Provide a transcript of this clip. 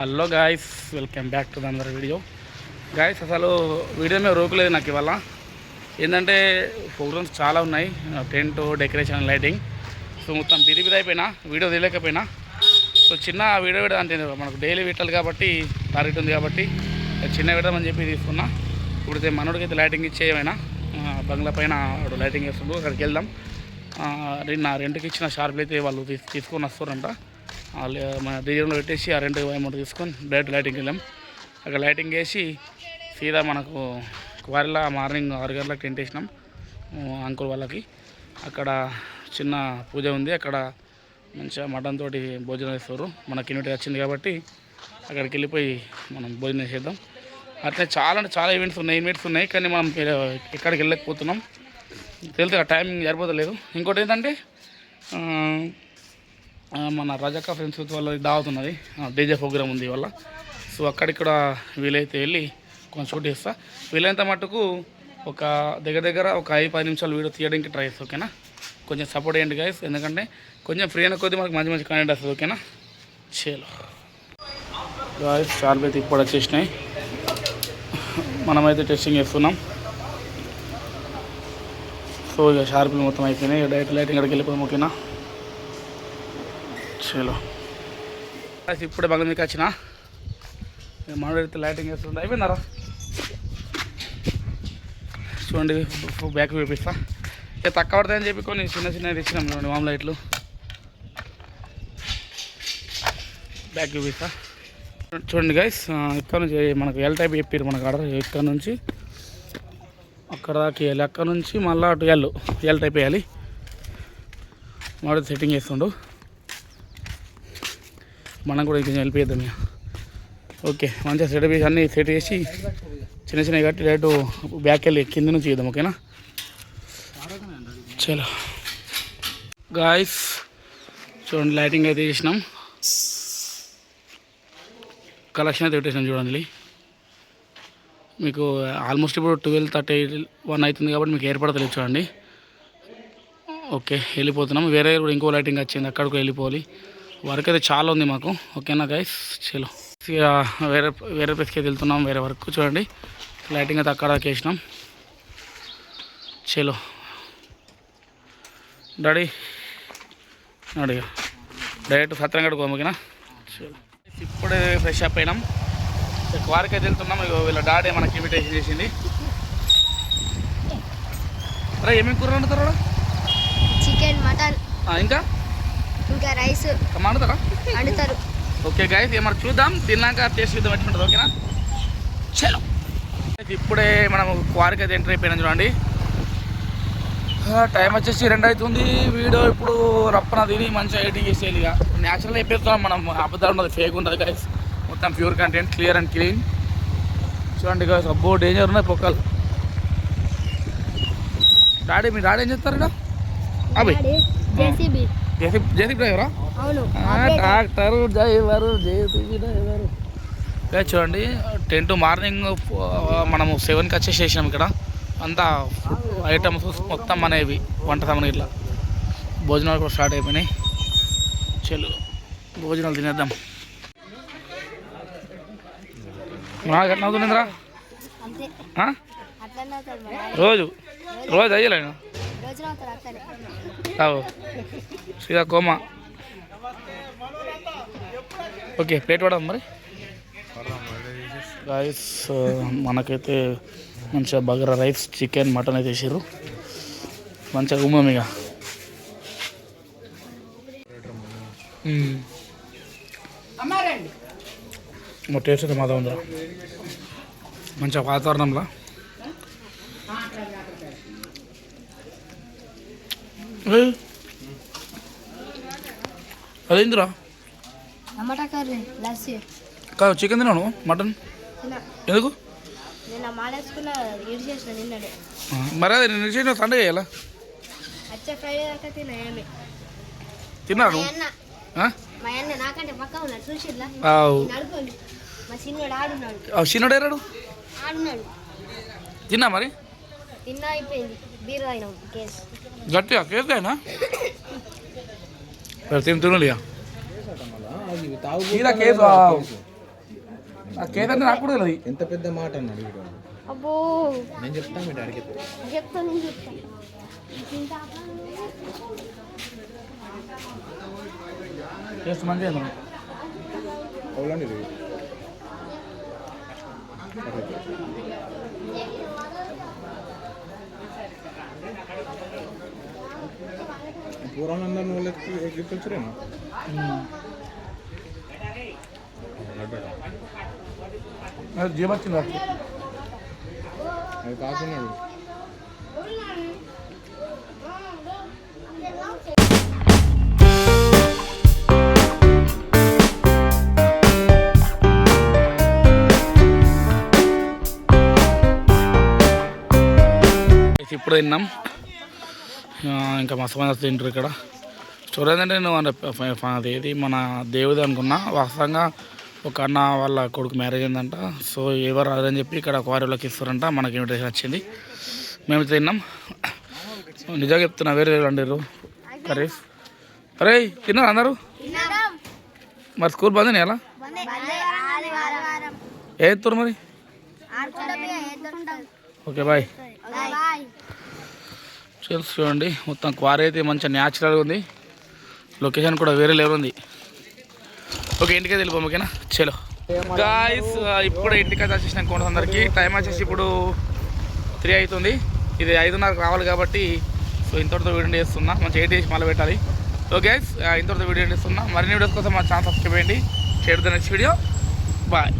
Hello guys welcome back to another video guys అసలు video మీద రోకులేదు నాకు ఇవాళ. ఏంటంటే ప్రోగ్రామ్స్ చాలా ఉన్నాయి. టెంట్ డెకరేషన్ లైటింగ్ సో మొత్తం బిది అయిపోయినా వీడియో తీయలేకపోయినా. సో చిన్న వీడియో కూడా అంటే మనకు డైలీ పెట్టాలి కాబట్టి టార్గెట్ ఉంది కాబట్టి చిన్న విడదామని చెప్పి తీసుకున్నా. ఇప్పుడు మనోడికి అయితే లైటింగ్ ఇచ్చేయమైనా బంగ్లా పైన లైటింగ్ వేస్తుండ్రు అక్కడికి వెళ్దాం. ఆ, నిన్న రెంట్కి ఇచ్చిన షార్ప్లు అయితే వాళ్ళు తీసు తీసుకొని వస్తారంట. మన డీజేలో పెట్టేసి ఆ రెండు అమౌంట్ తీసుకొని డైరెక్ట్ లైటింగ్ వెళ్ళాం. అక్కడ లైటింగ్ వేసి సీదా మనకు క్వారీలో మార్నింగ్ ఆరు గంటలకు టెంట్ వేసినాం అంకుల్ వాళ్ళకి. అక్కడ చిన్న పూజ ఉంది అక్కడ మంచిగా మటన్ తోటి భోజనం చేస్తారు. మనకి ఇన్విటీ వచ్చింది కాబట్టి అక్కడికి వెళ్ళిపోయి మనం భోజనం చేద్దాం. అట్లా చాలా అంటే చాలా ఈవెంట్స్ ఉన్నాయి ఈవెంట్స్ ఉన్నాయి కానీ మనం ఎక్కడికి వెళ్ళకపోతున్నాం తెలితే టైమింగ్ సరిపోతలేదు. ఇంకోటి ఏంటంటే మన రజక ఫ్రెండ్స్ వాళ్ళ దావత్ ఉన్నది డీజే ప్రోగ్రామ్ ఉంది వల్ల సో అక్కడికి కూడా వీలైతే వెళ్ళి కొంచెం షూట్ చేస్తా. వీలైనంత మటుకు ఒక దగ్గర దగ్గర ఒక ఐదు పది నిమిషాలు వీడియో తీయడానికి ట్రై చేస్తా ఓకేనా? కొంచెం సపోర్ట్ చేయండి గైస్ ఎందుకంటే కొంచెం ఫ్రీ అయిన కొద్దీ మనకు మంచి మంచి కంటెంట్ వస్తుంది ఓకేనా? చేలో. గాయస్ చాలా అయితే ఇప్పుడు వచ్చేసినాయి మనమైతే టెస్టింగ్ చేస్తున్నాం. సో ఇక షార్పులు మొత్తం అయిపోయినాయి. డైరెక్ట్ లైటింగ్ అక్కడికి వెళ్ళిపోయాం ఓకేనా? చలో ఇప్పుడే బంగ్లా మీకు వచ్చిన. మనోడైతే లైటింగ్ వేస్తుంది అయిపోయినారా చూడండి బ్యాక్ చూపిస్తా. ఇక తక్కువ పడతాయని చెప్పి కొన్ని చిన్న చిన్న తెచ్చినాం చూడండి మామూలు లైట్లు. బ్యాక్ చూపిస్తా. చూడండి గైస్ ఇక్కడ నుంచి మనకు ఎల్ టైప్ చెప్పారు మనకు ఆర్డర్ ఇక్కడ నుంచి. అక్కడ దాకా వేయాలి. అక్కడ నుంచి మళ్ళీ అటు ఎల్ ఎల్ టైప్ వేయాలి. మాడి సెట్టింగ్ చేస్తుండు. మనం కూడా ఇంకొంచెం హెల్ప్ చేద్దాం ఇక. ఓకే మంచిగా సెట్ చేసి అన్నీ సెట్ చేసి చిన్న చిన్నవి కట్టి డైరెక్ట్ బ్యాక్ వెళ్ళి కింద నుంచి చేద్దాం ఓకేనా చలో. గాయస్ చూడండి లైటింగ్ అయితే చేసినాం. కలెక్షన్ అయితే పెట్టేసాం చూడండి. మీకు ఆల్మోస్ట్ ఇప్పుడు ట్వెల్వ్ థర్టీ వన్ అవుతుంది కాబట్టి మీకు ఏర్పడతలేదు చూడండి. ఓకే వెళ్ళిపోతున్నాం. వేరే కూడా ఇంకో లైటింగ్ వచ్చింది అక్కడికి వెళ్ళిపోవాలి. వర్క్ అయితే చాలా ఉంది మాకు. ఓకేనా గైస్ చలో. ఇక వేరే వేరే ప్లేస్కి అయితే వెళ్తున్నాం వేరే వర్క్ చూడండి. లైటింగ్ అయితే అక్కడ వేసినాం. చలో. డాడీ అడిగా డైరెక్ట్ సత్రంగడ్ ఓకేనా? చలో. ఇప్పుడే ఫ్రెష్ అప్ అయినాం. ఇక వారికి అయితే వెళ్తున్నాం. ఇగో వీళ్ళ డాడీ మనకి ఇన్విటేషన్ చేసింది. రా ఏమేమి కూర వండుతారు చికెన్ మటన్ ఇంకా? ఇంకా రైస్ వండుతారా? వండుతారు. ఓకే గైస్ ఏమన్నా చూద్దాం. తిన్నాక టేస్ట్ చూద్దాం ఎట్లుంటుంది ఓకేనా? చలో. ఇప్పుడే మనం క్వారీకి అయితే ఎంటర్ అయిపోయినాం చూడండి. టైం వచ్చేసి రెండు అవుతుంది. వీడియో ఇప్పుడు రప్పన తిని మంచిగా ఎడిటింగ్ చేసేది ఇక. న్యాచురల్ అయిపోతున్నాం మనం. అబద్ధాలు ఉన్నది ఫేక్ ఉంటుంది గైస్ మొత్తం pure content clear and clean చూడండి గైస్ అబ్బో డేంజర్ ఉన్నాయి పొక్కలు. డాడీ మీ డాడీ ఏం చేస్తారు ఇక్కడ? JCB. డ్రైవరా? Tractor driver. JCB driver. ఇక చూడండి టెన్ టు మార్నింగ్ మనము సెవెన్కి వచ్చేసేసాం ఇక్కడ. అంతా ఐటమ్స్ మొత్తం అనేవి వంట సామాన్ ఇట్లా. భోజనాలు కూడా స్టార్ట్ అయిపోయినాయి. చెల్లు భోజనాలు తినేద్దాం. నాకు ఎట్లా అవుతుందిరా రోజు రోజు అయ్యలేను రోజున అట్లనే సీదా కోమా. ఓకే ప్లేట్ పడదాం మరి? రైస్ మనకైతే మంచిగా బగర రైస్ చికెన్ మటన్ అయితే వేసారు మంచిగా ఉమ్మం ఇక. టేస్ట్ అయితే మాదా ఉందిరా. మంచిగా వాతావరణంలో. అదేందిరా? Tomato curry lassi. కాదు చికెన్ తిన్నాను మటన్? ఎందుకు? నిన్న మాలేసుకున్న ఇడి చేసిన నిన్నడే ఆ, మరి అదే నేను చేసిన సండే చేయాలా? వచ్చే ఫ్రైడే దాకా తిన్నా ఏమి. తిన్నాను మా అన్న నాకంటే పక్క ఉన్నాడు. నడుకోండి. మా చిన్నోడు ఆడున్నాడు. ఆడున్నాడు. తిన్నా మరి? తిన్నా అయిపోయింది. బీరు కేసు గట్టిగా కేసు అయినా తిని తినలిగా కేసు ఆ కేక్ అంటే నాకు కూడా తెలియదు ఎంత పెద్ద మాట అన్నాడు అబ్బో నేను చెప్తాను మీ డాడీకి చెప్తా నేను చెప్తా టేస్ట్ మంచిగా ఉంది. అవునండి ఇది పూర్వం అందరు నువ్వు ఎక్కించరేమో మ్మ్. అది జీవం వచ్చింది వాడికి. అది కాకున్నాడు ఇప్పుడు తిన్నాం ఇంకా మస్తు మంది తింటారు ఇక్కడ. స్టోరీ ఏంటంటే నువ్వు అంటే ఫ- ఫ- అదేది మన దేవుడు అనుకున్నా. వాస్తవంగా ఒక అన్న వాళ్ళ కొడుకు మ్యారేజ్ అయిందంట. సో ఎవరు రాదని చెప్పి ఇక్కడ క్వారీలోకి ఇస్తారంట. మనకి ఇన్విటేషన్ వచ్చింది. మేము తిన్నాం. నిజంగా చెప్తున్నా వేరే వేరే వండిర్రు కర్రీస్ అరే తిన్నారు అందరూ? మరి స్కూల్ బంద్ ఎలా ఏ ఎత్తురు మరి? Okay bye. చూసి చూడండి. మొత్తం క్వారీ అయితే మంచిగా న్యాచురల్గా ఉంది. లొకేషన్ కూడా వేరే లెవెల్ ఉంది. ఓకే ఇంటికి వెళ్ళిపోం ఓకేనా చలో. గాయస్ ఇప్పుడు ఇంటికి వచ్చేసిన కొండ అందరికీ టైం వచ్చేసి ఇప్పుడు త్రీ అవుతుంది. ఇది ఐదున్నరకు రావాలి కాబట్టి సో ఇంతటితో వీడియో చేస్తున్నా. మంచి ఎయిట్ చేసి మళ్ళీ పెట్టాలి. ఓకే గైస్ ఇంతటితో వీడియో చేస్తున్నా. మరిన్ని వీడియోస్ కోసం మా ఛానల్ సబ్స్క్రైబ్ చేయండి. Share next video bye